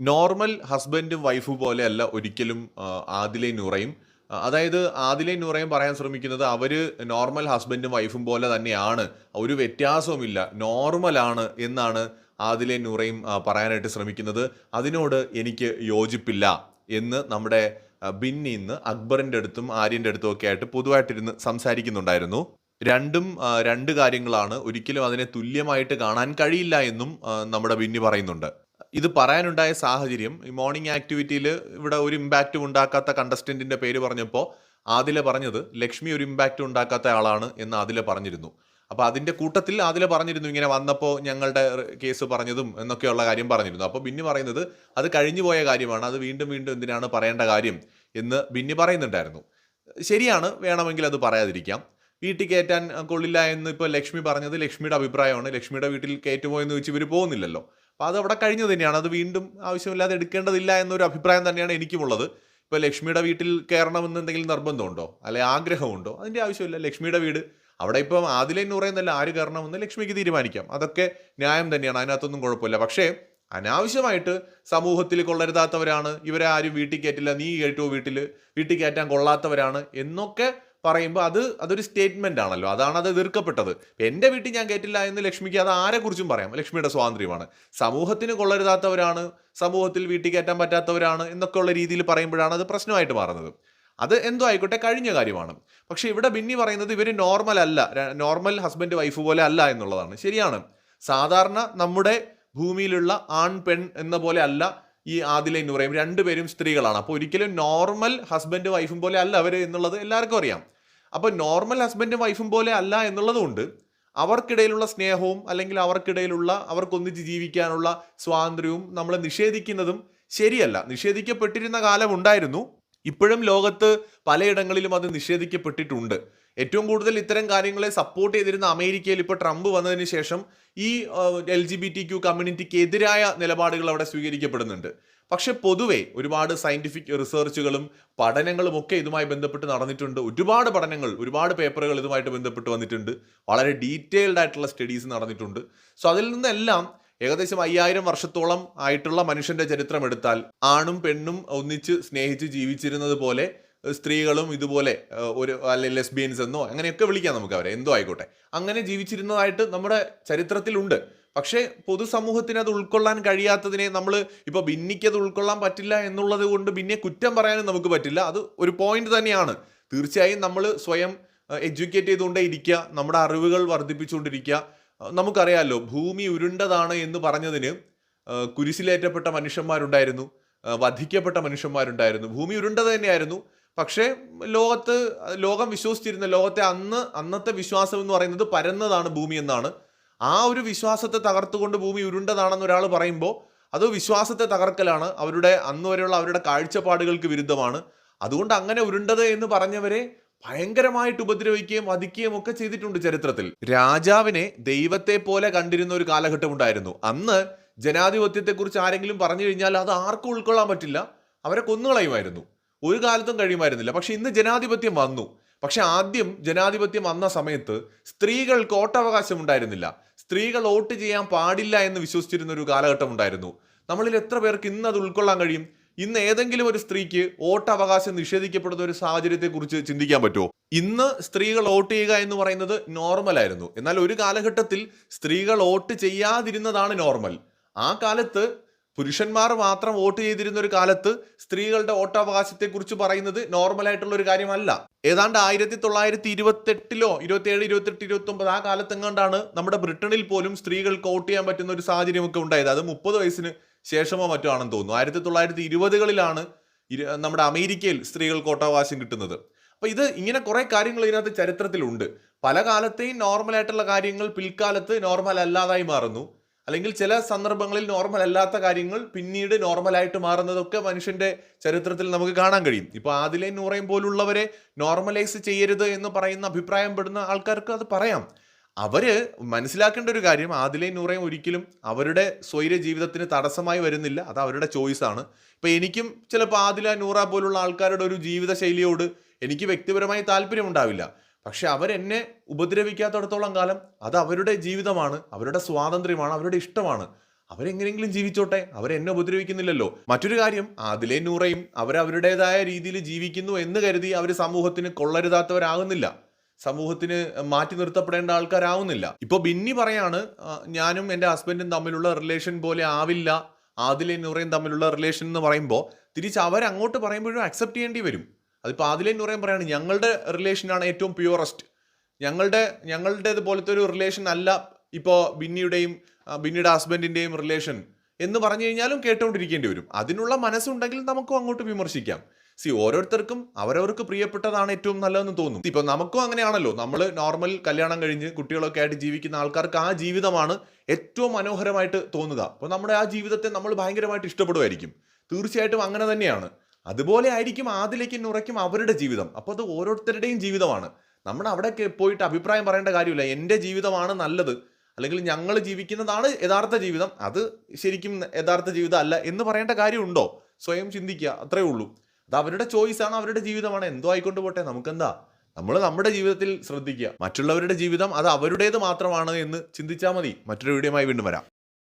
Normal ഹസ്ബൻഡും വൈഫും പോലെ അല്ല ഒരിക്കലും ആദിലെ നൂറയും. അതായത് ആദിലെ നൂറയും പറയാൻ ശ്രമിക്കുന്നത് അവർ നോർമൽ ഹസ്ബൻഡും വൈഫും പോലെ തന്നെയാണ്. ഒരു വ്യത്യാസവുമില്ല. നോർമലാണ് എന്നാണ് ആദിലെ നൂറയും പറയാനായിട്ട് ശ്രമിക്കുന്നത്. അതിനോട് എനിക്ക് യോജിപ്പില്ല എന്ന് നമ്മുടെ ബിന്നി ഇന്ന് അക്ബറിന്റെ അടുത്തും ആര്യന്റെ അടുത്തും ഒക്കെ ആയിട്ട് പൊതുവായിട്ടിരുന്ന് സംസാരിക്കുന്നുണ്ടായിരുന്നു. രണ്ടും രണ്ട് കാര്യങ്ങളാണ് ഒരിക്കലും അതിനെ തുല്യമായിട്ട് കാണാൻ കഴിയില്ല എന്നും നമ്മുടെ ബിന്നി പറയുന്നുണ്ട്. ഇത് പറയാനുണ്ടായ സാഹചര്യം ഈ മോർണിംഗ് ആക്ടിവിറ്റിയിൽ ഇവിടെ ഒരു ഇമ്പാക്റ്റും ഉണ്ടാക്കാത്ത കണ്ടസ്റ്റന്റിന്റെ പേര് പറഞ്ഞപ്പോൾ ആദില പറഞ്ഞത് ലക്ഷ്മി ഒരു ഇമ്പാക്റ്റ് ഉണ്ടാക്കാത്ത ആളാണ് എന്ന് ആദില പറഞ്ഞിരുന്നു. അപ്പോൾ അതിന്റെ കൂട്ടത്തിൽ ആദില പറഞ്ഞിരുന്നു ഇങ്ങനെ വന്നപ്പോൾ ഞങ്ങളുടെ കേസ് പറഞ്ഞതും എന്നൊക്കെയുള്ള കാര്യം പറഞ്ഞിരുന്നു. അപ്പോൾ ബിന്നി പറയുന്നത് അത് കഴിഞ്ഞു പോയ കാര്യമാണ് അത് വീണ്ടും വീണ്ടും എന്തിനാണ് പറയേണ്ട കാര്യം എന്ന് ബിന്നി പറയുന്നുണ്ടായിരുന്നു. ശരിയാണ് വേണമെങ്കിൽ അത് പറയാതിരിക്കാം. വീട്ടിൽ കയറ്റാൻ കൊള്ളില്ല എന്ന് ഇപ്പോൾ ലക്ഷ്മി പറഞ്ഞത് ലക്ഷ്മിയുടെ അഭിപ്രായമാണ്. ലക്ഷ്മിയുടെ വീട്ടിൽ കയറ്റുമോ എന്ന് വെച്ച് ഇവർ പോകുന്നില്ലല്ലോ. അപ്പോൾ അത് അവിടെ കഴിഞ്ഞു തന്നെയാണ്. അത് വീണ്ടും ആവശ്യമില്ലാതെ എടുക്കേണ്ടതില്ല എന്നൊരു അഭിപ്രായം തന്നെയാണ് എനിക്കുമുള്ളത്. ഇപ്പോൾ ലക്ഷ്മിയുടെ വീട്ടിൽ കയറണമെന്ന് എന്തെങ്കിലും നിർബന്ധമുണ്ടോ? അല്ലെ ആഗ്രഹമുണ്ടോ? അതിന്റെ ആവശ്യമില്ല. ലക്ഷ്മിയുടെ വീട് അവിടെ ഇപ്പം ആദിലെ എന്ന് പറയുന്നല്ല ആര് കയറണമെന്ന് ലക്ഷ്മിക്ക് തീരുമാനിക്കാം. അതൊക്കെ ന്യായം തന്നെയാണ്. അതിനകത്തൊന്നും കുഴപ്പമില്ല. പക്ഷേ അനാവശ്യമായിട്ട് സമൂഹത്തിൽ കൊള്ളരുതാത്തവരാണ് ഇവരെ ആരും വീട്ടിൽ കയറ്റില്ല നീ കയറ്റുമോ വീട്ടിൽ വീട്ടിൽ കയറ്റാൻ കൊള്ളാത്തവരാണ് എന്നൊക്കെ പറയുമ്പോൾ അത് അതൊരു സ്റ്റേറ്റ്മെന്റ് ആണല്ലോ. അതാണ് അത് എതിർക്കപ്പെട്ടത്. എന്റെ വീട്ടിൽ ഞാൻ കേട്ടില്ല എന്ന് ലക്ഷ്മിക്ക് അത് ആരെക്കുറിച്ചും പറയാം. ലക്ഷ്മിയുടെ സ്വാതന്ത്ര്യമാണ്. സമൂഹത്തിന് കൊള്ളരുതാത്തവരാണ് സമൂഹത്തിൽ വീട്ടിൽ കയറ്റാൻ പറ്റാത്തവരാണ് എന്നൊക്കെയുള്ള രീതിയിൽ പറയുമ്പോഴാണ് അത് പ്രശ്നമായിട്ട് മാറുന്നത്. അത് എന്തോ ആയിക്കോട്ടെ കഴിഞ്ഞ കാര്യമാണ്. പക്ഷെ ഇവിടെ ബിന്നി പറയുന്നത് ഇവർ നോർമൽ അല്ല നോർമൽ ഹസ്ബൻഡ് വൈഫ് പോലെ അല്ല എന്നുള്ളതാണ്. ശരിയാണ്. സാധാരണ നമ്മുടെ ഭൂമിയിലുള്ള ആൺ പെൺ എന്ന പോലെ അല്ല ഈ ആദില എന്ന് പറയും. രണ്ടുപേരും സ്ത്രീകളാണ്. അപ്പോൾ ഒരിക്കലും നോർമൽ ഹസ്ബൻഡ് വൈഫും പോലെ അല്ല അവർ എന്നുള്ളത് എല്ലാവർക്കും അറിയാം. അപ്പോൾ നോർമൽ ഹസ്ബൻഡും വൈഫും പോലെ അല്ല എന്നുള്ളതുകൊണ്ട് അവർക്കിടയിലുള്ള സ്നേഹവും അല്ലെങ്കിൽ അവർക്കിടയിലുള്ള അവർക്കൊന്നിച്ച് ജീവിക്കാനുള്ള സ്വാതന്ത്ര്യവും നമ്മൾ നിഷേധിക്കുന്നതും ശരിയല്ല. നിഷേധിക്കപ്പെട്ടിരുന്ന കാലമുണ്ടായിരുന്നു ഇപ്പോഴും ലോകത്ത് പലയിടങ്ങളിലും അത് നിഷേധിക്കപ്പെട്ടിട്ടുണ്ട്. ഏറ്റവും കൂടുതൽ ഇത്തരം കാര്യങ്ങളെ സപ്പോർട്ട് ചെയ്തിരുന്ന അമേരിക്കയിൽ ഇപ്പോൾ ട്രംപ് വന്നതിന് ശേഷം ഈ L G B T Q കമ്മ്യൂണിറ്റിക്ക് എതിരായ നിലപാടുകൾ അവിടെ സ്വീകരിക്കപ്പെടുന്നുണ്ട്. പക്ഷെ പൊതുവെ ഒരുപാട് സയന്റിഫിക് റിസർച്ചുകളും പഠനങ്ങളും ഒക്കെ ഇതുമായി ബന്ധപ്പെട്ട് നടന്നിട്ടുണ്ട്. ഒരുപാട് പഠനങ്ങൾ ഒരുപാട് പേപ്പറുകൾ ഇതുമായിട്ട് ബന്ധപ്പെട്ട് വന്നിട്ടുണ്ട്. വളരെ ഡീറ്റെയിൽഡ് ആയിട്ടുള്ള സ്റ്റഡീസ് നടന്നിട്ടുണ്ട്. സോ അതിൽ നിന്നെല്ലാം ഏകദേശം അയ്യായിരം വർഷത്തോളം ആയിട്ടുള്ള മനുഷ്യന്റെ ചരിത്രം എടുത്താൽ ആണും പെണ്ണും ഒന്നിച്ച് സ്നേഹിച്ച് ജീവിച്ചിരുന്നത് പോലെ സ്ത്രീകളും ഇതുപോലെ ഒരു അല്ലെങ്കിൽ ലെസ്ബിയൻസ് എന്നോ അങ്ങനെയൊക്കെ വിളിക്കാം നമുക്ക് അവരെ. എന്തോ ആയിക്കോട്ടെ. അങ്ങനെ ജീവിച്ചിരുന്നതായിട്ട് നമ്മുടെ ചരിത്രത്തിലുണ്ട്. പക്ഷേ പൊതുസമൂഹത്തിന് അത് ഉൾക്കൊള്ളാൻ കഴിയാത്തതിനെ നമ്മൾ ഇപ്പോൾ ഭിന്നിക്കത് ഉൾക്കൊള്ളാൻ പറ്റില്ല എന്നുള്ളത് കൊണ്ട് പിന്നെ കുറ്റം പറയാനും നമുക്ക് പറ്റില്ല. അത് ഒരു പോയിന്റ് തന്നെയാണ്. തീർച്ചയായും നമ്മൾ സ്വയം എഡ്യൂക്കേറ്റ് ചെയ്തുകൊണ്ടേ ഇരിക്കുക നമ്മുടെ അറിവുകൾ വർദ്ധിപ്പിച്ചുകൊണ്ടിരിക്കുക. നമുക്കറിയാമല്ലോ ഭൂമി ഉരുണ്ടതാണ് എന്ന് പറഞ്ഞതിന് കുരിശിലേറ്റപ്പെട്ട മനുഷ്യന്മാരുണ്ടായിരുന്നു വധിക്കപ്പെട്ട മനുഷ്യന്മാരുണ്ടായിരുന്നു. ഭൂമി ഉരുണ്ടത് തന്നെയായിരുന്നു. പക്ഷേ ലോകത്ത് ലോകം വിശ്വസിച്ചിരുന്ന ലോകത്തെ അന്ന് അന്നത്തെ വിശ്വാസം എന്ന് പറയുന്നത് പരന്നതാണ് ഭൂമി എന്നാണ്. ആ ഒരു വിശ്വാസത്തെ തകർത്തുകൊണ്ട് ഭൂമി ഉരുണ്ടതാണെന്ന് ഒരാൾ പറയുമ്പോൾ അത് വിശ്വാസത്തെ തകർക്കലാണ്. അവരുടെ അന്ന് വരെയുള്ള അവരുടെ കാഴ്ചപ്പാടുകൾക്ക് വിരുദ്ധമാണ്. അതുകൊണ്ട് അങ്ങനെ ഉരുണ്ടത് എന്ന് പറഞ്ഞവരെ ഭയങ്കരമായിട്ട് ഉപദ്രവിക്കുകയും വധിക്കുകയും ഒക്കെ ചെയ്തിട്ടുണ്ട് ചരിത്രത്തിൽ. രാജാവിനെ ദൈവത്തെ പോലെ കണ്ടിരുന്ന ഒരു കാലഘട്ടം ഉണ്ടായിരുന്നു. അന്ന് ജനാധിപത്യത്തെക്കുറിച്ച് ആരെങ്കിലും പറഞ്ഞു കഴിഞ്ഞാൽ അത് ആർക്കും ഉൾക്കൊള്ളാൻ പറ്റില്ല. അവരെ കൊന്നുകളയുമായിരുന്നു. ഒരു കാലത്തും കഴിയുമായിരുന്നില്ല. പക്ഷെ ഇന്ന് ജനാധിപത്യം വന്നു. പക്ഷെ ആദ്യം ജനാധിപത്യം വന്ന സമയത്ത് സ്ത്രീകൾക്ക് വോട്ടവകാശം ഉണ്ടായിരുന്നില്ല. സ്ത്രീകൾ വോട്ട് ചെയ്യാൻ പാടില്ല എന്ന് വിശ്വസിച്ചിരുന്ന ഒരു കാലഘട്ടം ഉണ്ടായിരുന്നു. നമ്മളിൽ എത്ര പേർക്ക് ഇന്ന് അത് ഉൾക്കൊള്ളാൻ കഴിയും? ഇന്ന് ഏതെങ്കിലും ഒരു സ്ത്രീക്ക് വോട്ടവകാശം നിഷേധിക്കപ്പെടുന്ന ഒരു സാഹചര്യത്തെക്കുറിച്ച് ചിന്തിക്കാൻ പറ്റുമോ? ഇന്ന് സ്ത്രീകൾ വോട്ട് ചെയ്യുക എന്ന് പറയുന്നത് നോർമൽ ആയിരുന്നു. എന്നാൽ ഒരു കാലഘട്ടത്തിൽ സ്ത്രീകൾ വോട്ട് ചെയ്യാതിരുന്നതാണ് നോർമൽ ആ കാലത്ത് പുരുഷന്മാർ മാത്രം വോട്ട് ചെയ്തിരുന്ന ഒരു കാലത്ത് സ്ത്രീകളുടെ വോട്ടവകാശത്തെക്കുറിച്ച് പറയുന്നത് നോർമൽ ആയിട്ടുള്ള ഒരു കാര്യമല്ല. ഏതാണ്ട് ആയിരത്തി തൊള്ളായിരത്തി ഇരുപത്തെട്ടിലോ ഇരുപത്തിയേഴ് ഇരുപത്തെട്ട് ഇരുപത്തി ഒമ്പത് ആ കാലത്തെങ്ങാണ്ടാണ് നമ്മുടെ ബ്രിട്ടനിൽ പോലും സ്ത്രീകൾക്ക് വോട്ട് ചെയ്യാൻ പറ്റുന്ന ഒരു സാഹചര്യമൊക്കെ ഉണ്ടായത്. അത് മുപ്പത് വയസ്സിന് ശേഷമോ മറ്റോ ആണെന്ന് തോന്നുന്നു. ആയിരത്തി തൊള്ളായിരത്തി ഇരുപതുകളിലാണ് നമ്മുടെ അമേരിക്കയിൽ സ്ത്രീകൾക്ക് വോട്ടവകാശം കിട്ടുന്നത്. അപ്പൊ ഇത് ഇങ്ങനെ കുറെ കാര്യങ്ങൾ ഇതിനകത്ത് ചരിത്രത്തിലുണ്ട്. പല കാലത്തെയും നോർമൽ ആയിട്ടുള്ള കാര്യങ്ങൾ പിൽക്കാലത്ത് നോർമൽ അല്ലാതായി മാറുന്നു. അല്ലെങ്കിൽ ചില സന്ദർഭങ്ങളിൽ നോർമൽ അല്ലാത്ത കാര്യങ്ങൾ പിന്നീട് നോർമലായിട്ട് മാറുന്നതൊക്കെ മനുഷ്യന്റെ ചരിത്രത്തിൽ നമുക്ക് കാണാൻ കഴിയും. ഇപ്പോൾ ആദിലെ നൂറയും പോലുള്ളവരെ നോർമലൈസ് ചെയ്യരുത് എന്ന് പറയുന്ന അഭിപ്രായം പെടുന്ന ആൾക്കാർക്ക് അത് പറയാം. അവർ മനസ്സിലാക്കേണ്ട ഒരു കാര്യം ആദിലെ നൂറയും ഒരിക്കലും അവരുടെ സ്വൈര ജീവിതത്തിന് തടസ്സമായി വരുന്നില്ല. അത് അവരുടെ ചോയ്സ് ആണ്. ഇപ്പൊ എനിക്കും ചിലപ്പോൾ ആദില നൂറ പോലുള്ള ആൾക്കാരുടെ ഒരു ജീവിതശൈലിയോട് എനിക്ക് വ്യക്തിപരമായി താല്പര്യം ഉണ്ടാവില്ല പക്ഷെ അവരെന്നെ ഉപദ്രവിക്കാത്തടത്തോളം കാലം അത് അവരുടെ ജീവിതമാണ് അവരുടെ സ്വാതന്ത്ര്യമാണ് അവരുടെ ഇഷ്ടമാണ്. അവരെങ്ങനെയെങ്കിലും ജീവിച്ചോട്ടെ അവരെന്നെ ഉപദ്രവിക്കുന്നില്ലല്ലോ. മറ്റൊരു കാര്യം അതിലെ നൂറയും അവരവരുടേതായ രീതിയിൽ ജീവിക്കുന്നു എന്ന് കരുതി അവർ സമൂഹത്തിന് കൊള്ളരുതാത്തവരാകുന്നില്ല. സമൂഹത്തിന് മാറ്റി നിർത്തപ്പെടേണ്ട ആൾക്കാരാവുന്നില്ല ഇപ്പൊ ബിന്നി പറയാണ് ഞാനും എന്റെ ഹസ്ബൻഡും തമ്മിലുള്ള റിലേഷൻ പോലെ ആവില്ല. ആദിലെ നൂറയും തമ്മിലുള്ള റിലേഷൻ എന്ന് പറയുമ്പോൾ തിരിച്ച് അവരങ്ങോട്ട് പറയുമ്പോഴും അക്സെപ്റ്റ് ചെയ്യേണ്ടി വരും. അതിപ്പോൾ ആദ്യം എന്ന് പറയാൻ പറയാണ് ഞങ്ങളുടെ റിലേഷനാണ് ഏറ്റവും പ്യുവറസ്റ്റ് ഞങ്ങളുടെ ഞങ്ങളുടേത് പോലത്തെ ഒരു റിലേഷൻ അല്ല ഇപ്പോൾ ബിന്നിയുടെയും ബിന്നിയുടെ ഹസ്ബൻഡിന്റെയും റിലേഷൻ എന്ന് പറഞ്ഞു കഴിഞ്ഞാലും കേട്ടുകൊണ്ടിരിക്കേണ്ടി വരും. അതിനുള്ള മനസ്സുണ്ടെങ്കിൽ നമുക്കും അങ്ങോട്ട് വിമർശിക്കാം. സി ഓരോരുത്തർക്കും അവരവർക്ക് പ്രിയപ്പെട്ടതാണ് ഏറ്റവും നല്ലതെന്ന് തോന്നും. ഇപ്പോൾ നമുക്കും അങ്ങനെയാണല്ലോ. നമ്മൾ നോർമൽ കല്യാണം കഴിഞ്ഞ് കുട്ടികളൊക്കെ ആയിട്ട് ജീവിക്കുന്ന ആൾക്കാർക്ക് ആ ജീവിതമാണ് ഏറ്റവും മനോഹരമായിട്ട് തോന്നുക. അപ്പോൾ നമ്മുടെ ആ ജീവിതത്തെ നമ്മൾ ഭയങ്കരമായിട്ട് ഇഷ്ടപ്പെടുമായിരിക്കും തീർച്ചയായിട്ടും അങ്ങനെ തന്നെയാണ്. അതുപോലെ ആയിരിക്കും ആദിലേക്കും നുറയ്ക്കും അവരുടെ ജീവിതം. അപ്പോൾ അത് ഓരോരുത്തരുടെയും ജീവിതമാണ്. നമ്മൾ അവിടെ പോയിട്ട് അഭിപ്രായം പറയേണ്ട കാര്യമില്ല. എന്റെ ജീവിതമാണ് നല്ലത്. അല്ലെങ്കിൽ ഞങ്ങൾ ജീവിക്കുന്നതാണ് യഥാർത്ഥ ജീവിതം. അത് ശരിക്കും യഥാർത്ഥ ജീവിതം അല്ല എന്ന് പറയേണ്ട കാര്യമുണ്ടോ? സ്വയം ചിന്തിക്കുക. അത്രേ ഉള്ളൂ. അത് അവരുടെ ചോയ്സാണ് അവരുടെ ജീവിതമാണ്. എന്തോ ആയിക്കൊണ്ട് പോട്ടെ. നമുക്കെന്താ? നമ്മൾ നമ്മുടെ ജീവിതത്തിൽ ശ്രദ്ധിക്കുക. മറ്റുള്ളവരുടെ ജീവിതം അത് അവരുടേത് മാത്രമാണ് എന്ന് ചിന്തിച്ചാൽ മതി. മറ്റൊരു വീഡിയോമായി വീണ്ടും വരാം.